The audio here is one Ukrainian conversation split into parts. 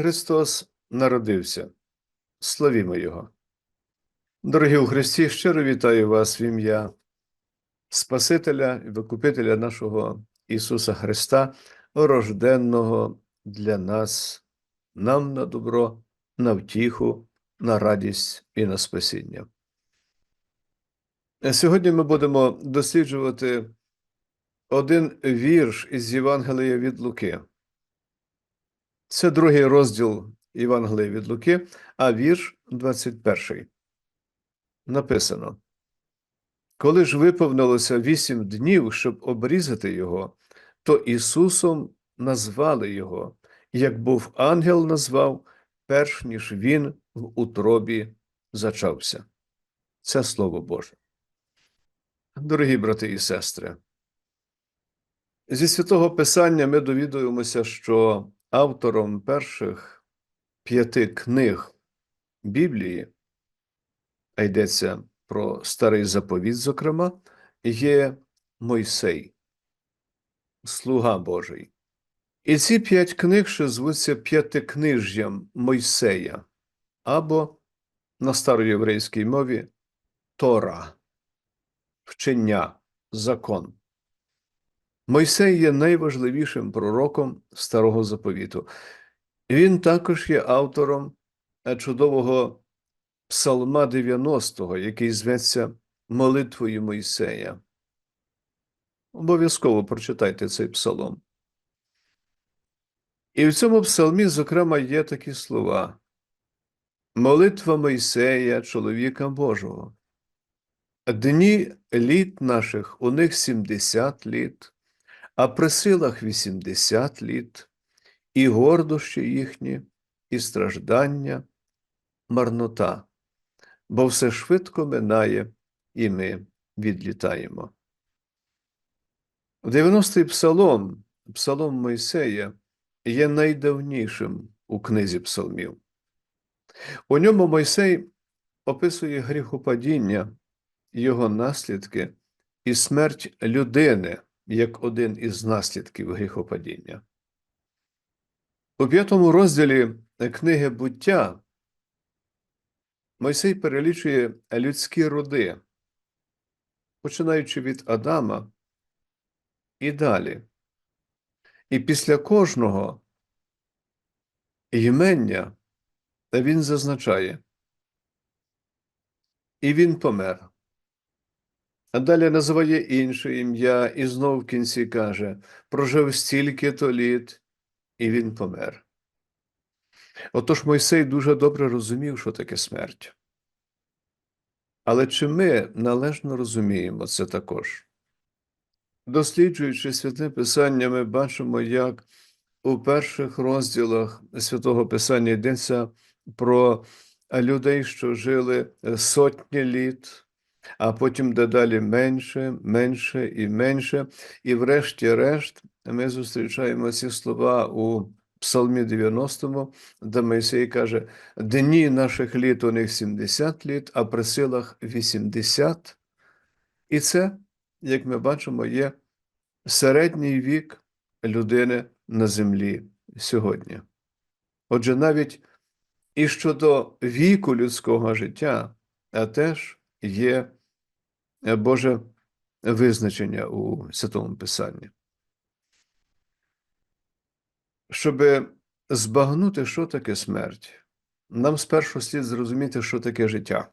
Христос народився. Славімо Його. Дорогі у Христі, щиро вітаю вас в ім'я Спасителя і Викупителя нашого Ісуса Христа, рожденного для нас, нам на добро, на втіху, на радість і на спасіння. Сьогодні ми будемо досліджувати один вірш із Євангелія від Луки. Це другий розділ Євангелія від Луки, а вірш 21. Написано: Коли ж виповнилося вісім днів, щоб обрізати його, то Ісусом назвали його, як був ангел назвав, перш ніж він в утробі зачався. Це Слово Боже. Дорогі брати і сестри, зі святого Писання ми довідуємося, що автором перших п'яти книг Біблії, а йдеться про старий заповіт, зокрема, є Мойсей, слуга Божий. І ці п'ять книг ще звуться п'ятикнижжям Мойсея або на староєврейській мові Тора, вчення, закон. Мойсей є найважливішим пророком Старого Заповіту. Він також є автором чудового Псалма 90, який зветься Молитвою Мойсея. Обов'язково прочитайте цей псалом. І в цьому псалмі, зокрема, є такі слова: Молитва Мойсея, чоловіка Божого. Дні літ наших у них 70 літ, а при силах 80 літ, і гордощі їхні, і страждання, марнота, бо все швидко минає, і ми відлітаємо. 90-й псалом, псалом Мойсея, є найдавнішим у книзі псалмів. У ньому Мойсей описує гріхопадіння, його наслідки і смерть людини як один із наслідків гріхопадіння. У п'ятому розділі книги буття Мойсей перелічує людські роди, починаючи від Адама і далі. І після кожного імення він зазначає, і він помер. А далі називає інше ім'я, і знов в кінці каже: прожив стільки то літ, і він помер. Отож Мойсей дуже добре розумів, що таке смерть. Але чи ми належно розуміємо це також? Досліджуючи святе Писання, ми бачимо, як у перших розділах святого Писання йдеться про людей, що жили сотні літ а потім дедалі менше, менше і менше. І, врешті-решт, ми зустрічаємо ці слова у Псалмі 90, де Мойсей каже: дні наших літ у них 70 літ, а при силах 80. І це, як ми бачимо, є середній вік людини на землі сьогодні. Отже, навіть і щодо віку людського життя, а теж є Боже визначення у Святому Писанні. Щоб збагнути, що таке смерть, нам спершу слід зрозуміти, що таке життя.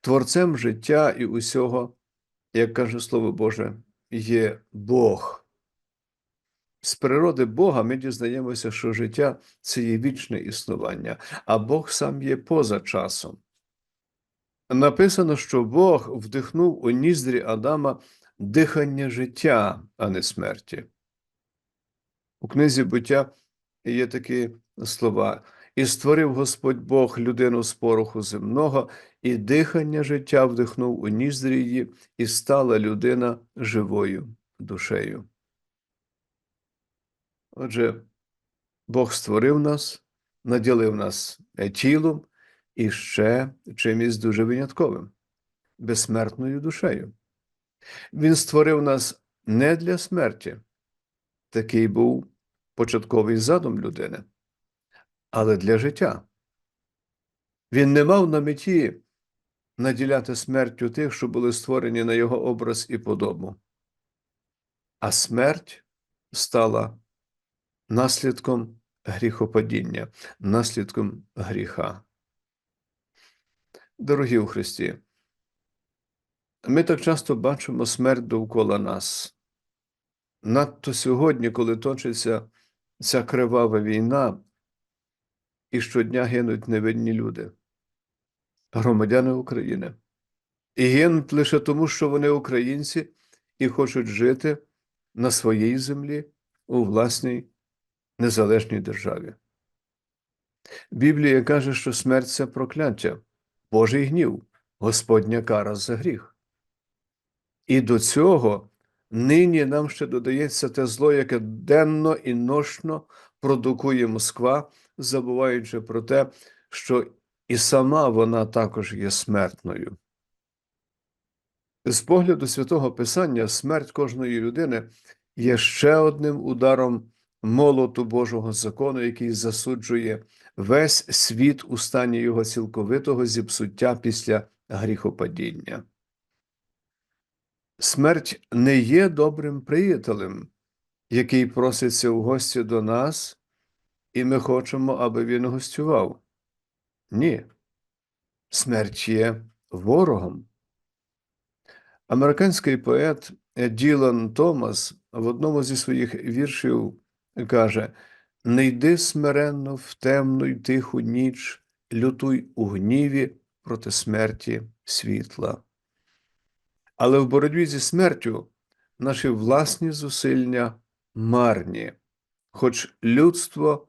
Творцем життя і усього, як каже Слово Боже, є Бог. З природи Бога ми дізнаємося, що життя це є вічне існування, а Бог сам є поза часом. Написано, що Бог вдихнув у ніздрі Адама дихання життя, а не смерті. У книзі буття є такі слова: і створив Господь Бог людину з пороху земного, і дихання життя вдихнув у ніздрі її, і стала людина живою душею. Отже, Бог створив нас, наділив нас тілом і ще чимось дуже винятковим, безсмертною душею. Він створив нас не для смерті, такий був початковий задум людини, але для життя. Він не мав на меті наділяти смертю тих, що були створені на його образ і подобу. А смерть стала наслідком гріхопадіння, наслідком гріха. Дорогі у Христі, ми так часто бачимо смерть довкола нас. Надто сьогодні, коли точиться ця кривава війна, і щодня гинуть невинні люди, громадяни України. І гинуть лише тому, що вони українці і хочуть жити на своїй землі у власній незалежній державі. Біблія каже, що смерть це прокляття, Божий гнів, Господня кара за гріх. І до цього нині нам ще додається те зло, яке денно і нощно продукує Москва, забуваючи про те, що і сама вона також є смертною. З погляду святого Писання, смерть кожної людини є ще одним ударом молоту Божого закону, який засуджує весь світ у стані його цілковитого зіпсуття після гріхопадіння. Смерть не є добрим приятелем, який проситься в гості до нас, і ми хочемо, аби він гостював. Ні. Смерть є ворогом. Американський поет Ділан Томас в одному зі своїх віршів каже: Не йди смиренно в темну й тиху ніч, лютуй у гніві проти смерті світла. Але в боротьбі зі смертю наші власні зусилля марні, хоч людство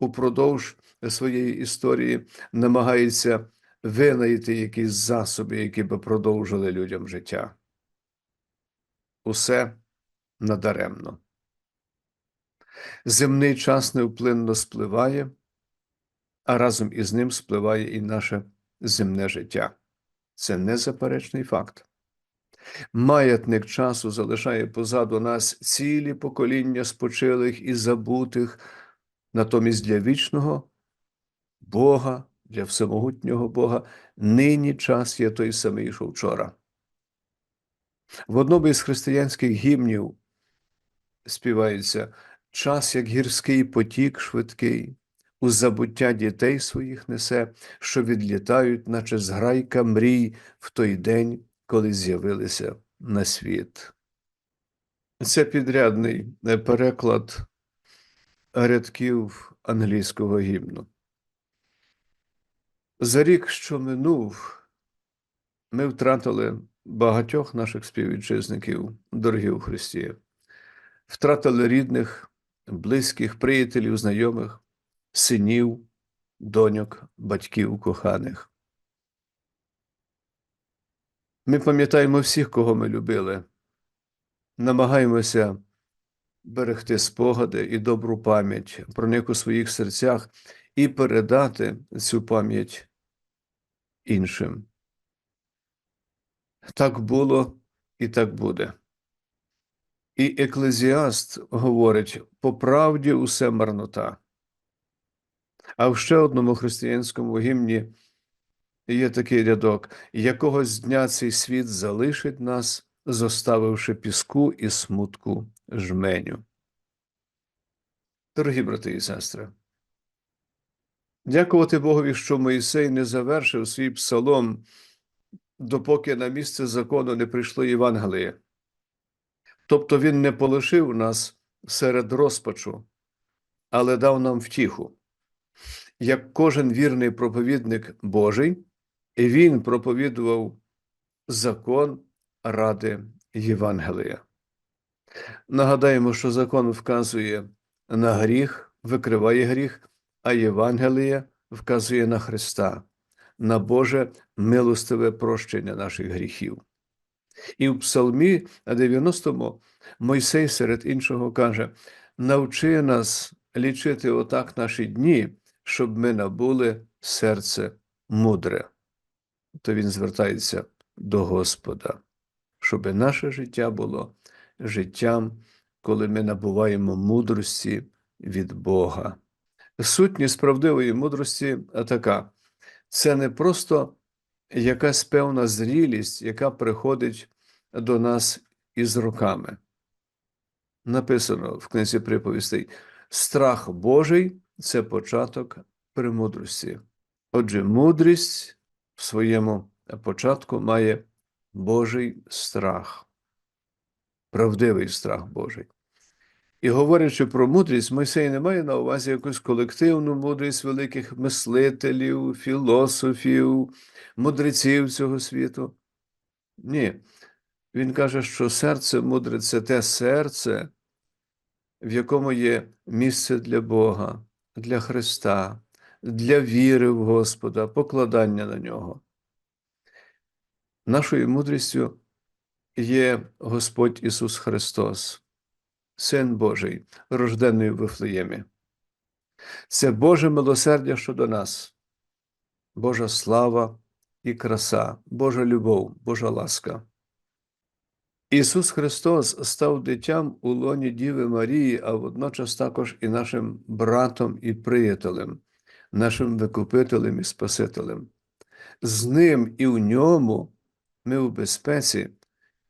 упродовж своєї історії намагається винайти якісь засоби, які би продовжили людям життя. Усе надаремно. Земний час невплинно спливає, а разом із ним спливає і наше земне життя. Це незаперечний факт. Маятник часу залишає позаду нас цілі покоління спочилих і забутих, натомість для вічного Бога, для всемогутнього Бога, нині час є той самий, що вчора. В одному із християнських гімнів співається час, як гірський потік швидкий, у забуття дітей своїх несе, що відлітають, наче зграйка мрій в той день, коли з'явилися на світ. Це підрядний переклад рядків англійського гімну. За рік, що минув, ми втратили багатьох наших співвітчизників, дорогі у Христі, втратили рідних, близьких, приятелів, знайомих, синів, доньок, батьків коханих. Ми пам'ятаємо всіх, кого ми любили, намагаємося берегти спогади і добру пам'ять про них у своїх серцях і передати цю пам'ять іншим. Так було і так буде. І еклезіаст говорить по правді усе марнота. А в ще одному християнському гімні є такий рядок: якогось дня цей світ залишить нас, зоставивши піску і смутку жменю. Дорогі брати і сестри, дякувати Богові, що Моїсей не завершив свій псалом, допоки на місце закону не прийшло Євангеліє. Тобто він не полишив нас серед розпачу, але дав нам втіху. Як кожен вірний проповідник Божий, і він проповідував закон ради Євангелія. Нагадаємо, що закон вказує на гріх, викриває гріх, а Євангеліє вказує на Христа, на Боже милостиве прощення наших гріхів. І в Псалмі 90-му Мойсей серед іншого каже: навчи нас лічити отак наші дні, щоб ми набули серце мудре. То він звертається до Господа, щоб наше життя було життям, коли ми набуваємо мудрості від Бога. Сутність правдивої мудрості така: це не просто якась певна зрілість, яка приходить до нас із роками. Написано в книзі приповістей: страх Божий це початок премудрості. Отже, мудрість в своєму початку має Божий страх, правдивий страх Божий. І говорячи про мудрість, Мойсей не має на увазі якусь колективну мудрість великих мислителів, філософів, мудреців цього світу. Ні. Він каже, що серце мудре це те серце, в якому є місце для Бога, для Христа, для віри в Господа, покладання на нього. Нашою мудрістю є Господь Ісус Христос, Син Божий, рождений в Вифлеємі. Це Боже милосердя щодо нас, Божа слава і краса, Божа любов, Божа ласка. Ісус Христос став дитям у лоні Діви Марії, а водночас також і нашим братом і приятелем, нашим викупителем і Спасителем. З Ним і в ньому ми у безпеці,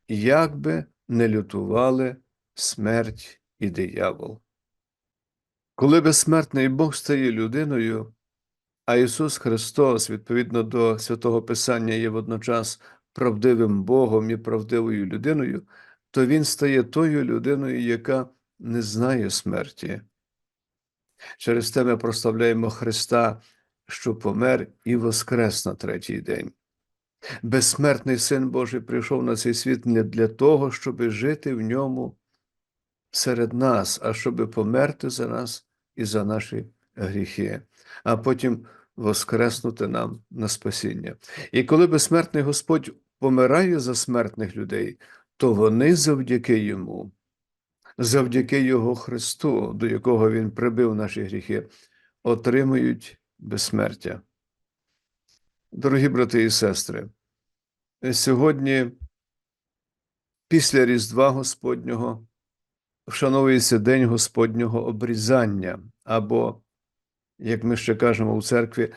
як би не лютували смерть і диявол. Коли безсмертний Бог стає людиною, а Ісус Христос, відповідно до святого Писання, є водночас правдивим Богом і правдивою людиною, то Він стає тою людиною, яка не знає смерті. Через те ми прославляємо Христа, що помер і воскрес на третій день. Безсмертний Син Божий прийшов на цей світ не для того, щоб жити в ньому серед нас, а щоб померти за нас і за наші гріхи, а потім воскреснути нам на спасіння. І коли безсмертний Господь помирає за смертних людей, то вони завдяки йому, завдяки Його Христу, до якого Він прибив наші гріхи, отримують безсмертя. Дорогі брати і сестри, сьогодні, після Різдва Господнього, вшановується День Господнього обрізання, або, як ми ще кажемо у церкві,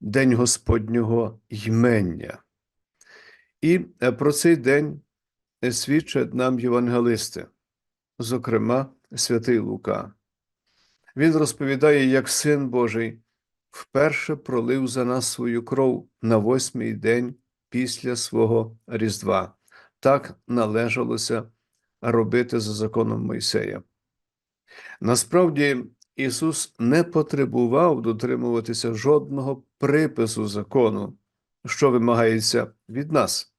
День Господнього ймення. І про цей день свідчать нам євангелисти, зокрема, святий Лука. Він розповідає, як Син Божий вперше пролив за нас свою кров на восьмий день після свого Різдва. Так належалося робити за законом Мойсея. Насправді, Ісус не потребував дотримуватися жодного припису закону, що вимагається від нас.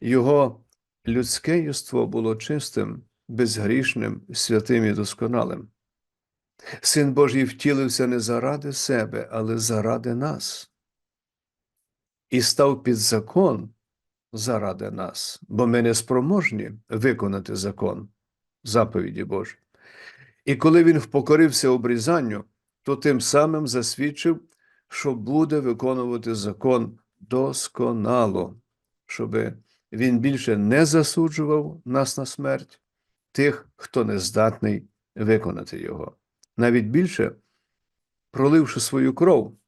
Його людське єство було чистим, безгрішним, святим і досконалим. Син Божий втілився не заради себе, але заради нас. І став під закон заради нас, бо ми не спроможні виконати закон, заповіді Божі. І коли він впокорився обрізанню, то тим самим засвідчив, що буде виконувати закон досконало, щоб він більше не засуджував нас на смерть, тих, хто не здатний виконати його. Навіть більше, проливши свою кров,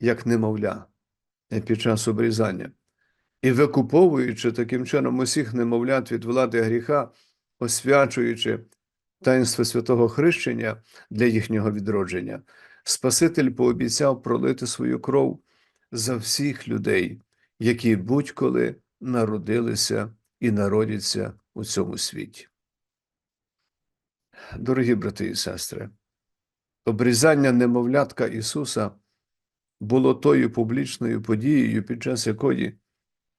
як немовля під час обрізання, і викуповуючи таким чином усіх немовлят від влади гріха, освячуючи таїнство святого хрещення для їхнього відродження, Спаситель пообіцяв пролити свою кров за всіх людей, які будь-коли народилися і народяться у цьому світі. Дорогі брати і сестри, обрізання немовлятка Ісуса було тою публічною подією, під час якої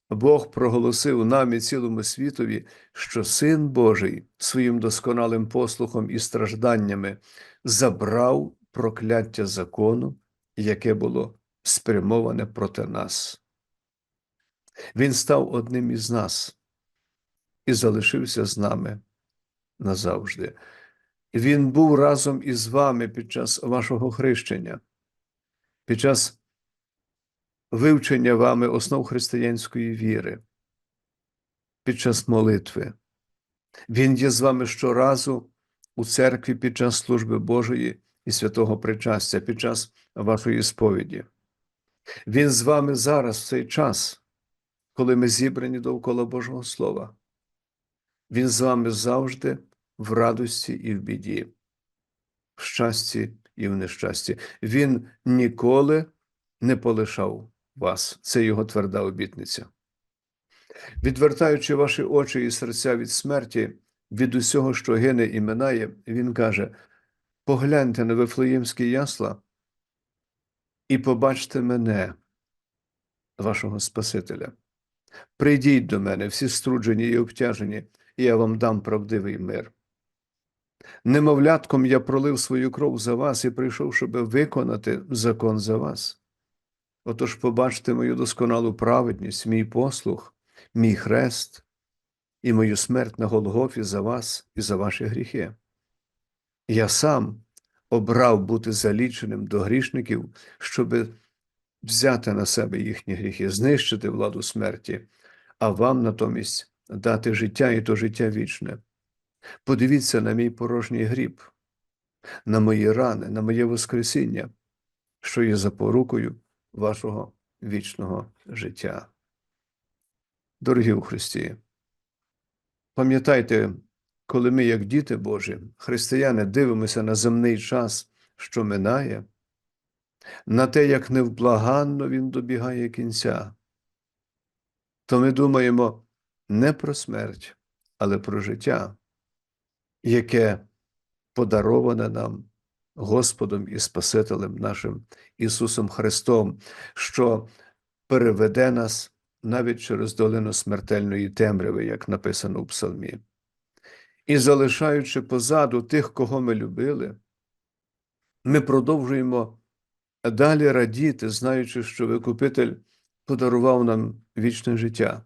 Бог проголосив нам і цілому світові, що Син Божий своїм досконалим послухом і стражданнями забрав прокляття закону, яке було спрямоване проти нас. Він став одним із нас і залишився з нами назавжди. Він був разом із вами під час вашого хрещення, під час вивчення вами основ християнської віри, під час молитви. Він є з вами щоразу, у церкві під час служби Божої і святого причастя, під час вашої сповіді. Він з вами зараз, в цей час, коли ми зібрані довкола Божого Слова. Він з вами завжди в радості і в біді, в щасті і в нещасті. Він ніколи не полишав вас. Це його тверда обітниця. Відвертаючи ваші очі і серця від смерті, від усього, що гине і минає, він каже: погляньте на Вифлеємські ясла і побачте мене, вашого Спасителя. Прийдіть до мене, всі струджені і обтяжені, і я вам дам правдивий мир. Немовлятком я пролив свою кров за вас і прийшов, щоб виконати закон за вас. Отож побачте мою досконалу праведність, мій послух, мій хрест і мою смерть на Голгофі за вас і за ваші гріхи. Я сам обрав бути заліченим до грішників, щоб взяти на себе їхні гріхи, знищити владу смерті, а вам натомість дати життя і то життя вічне. Подивіться на мій порожній гріб, на мої рани, на моє Воскресіння, що є запорукою вашого вічного життя. Дорогі у Христі, пам'ятайте, коли ми, як діти Божі, християни, дивимося на земний час, що минає, на те, як невблаганно він добігає кінця, то ми думаємо не про смерть, але про життя, яке подароване нам Господом і Спасителем нашим Ісусом Христом, що переведе нас навіть через долину смертельної темряви, як написано у Псалмі. І залишаючи позаду тих, кого ми любили, ми продовжуємо далі радіти, знаючи, що Викупитель подарував нам вічне життя,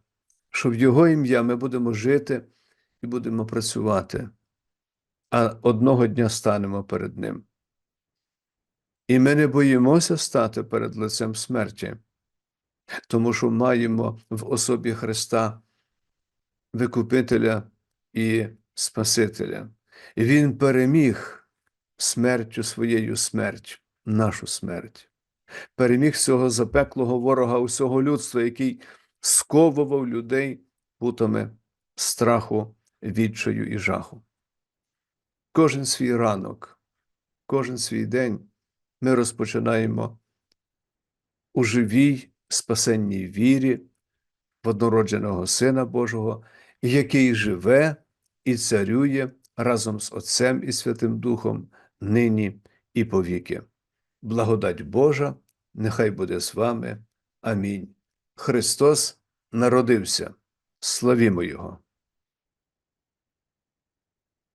що в Його ім'я ми будемо жити і будемо працювати, а одного дня станемо перед Ним. І ми не боїмося стати перед лицем смерті, тому що маємо в особі Христа Викупителя і Спасителя. І Він переміг смертю своєю смерть, нашу смерть, переміг цього запеклого ворога усього людства, який сковував людей путами страху, відчаю і жаху. Кожен свій ранок, кожен свій день ми розпочинаємо у живій спасенній вірі в однородженого Сина Божого, який живе і царює разом з Отцем і Святим Духом нині і повіки. Благодать Божа, нехай буде з вами. Амінь. Христос народився. Славімо Його!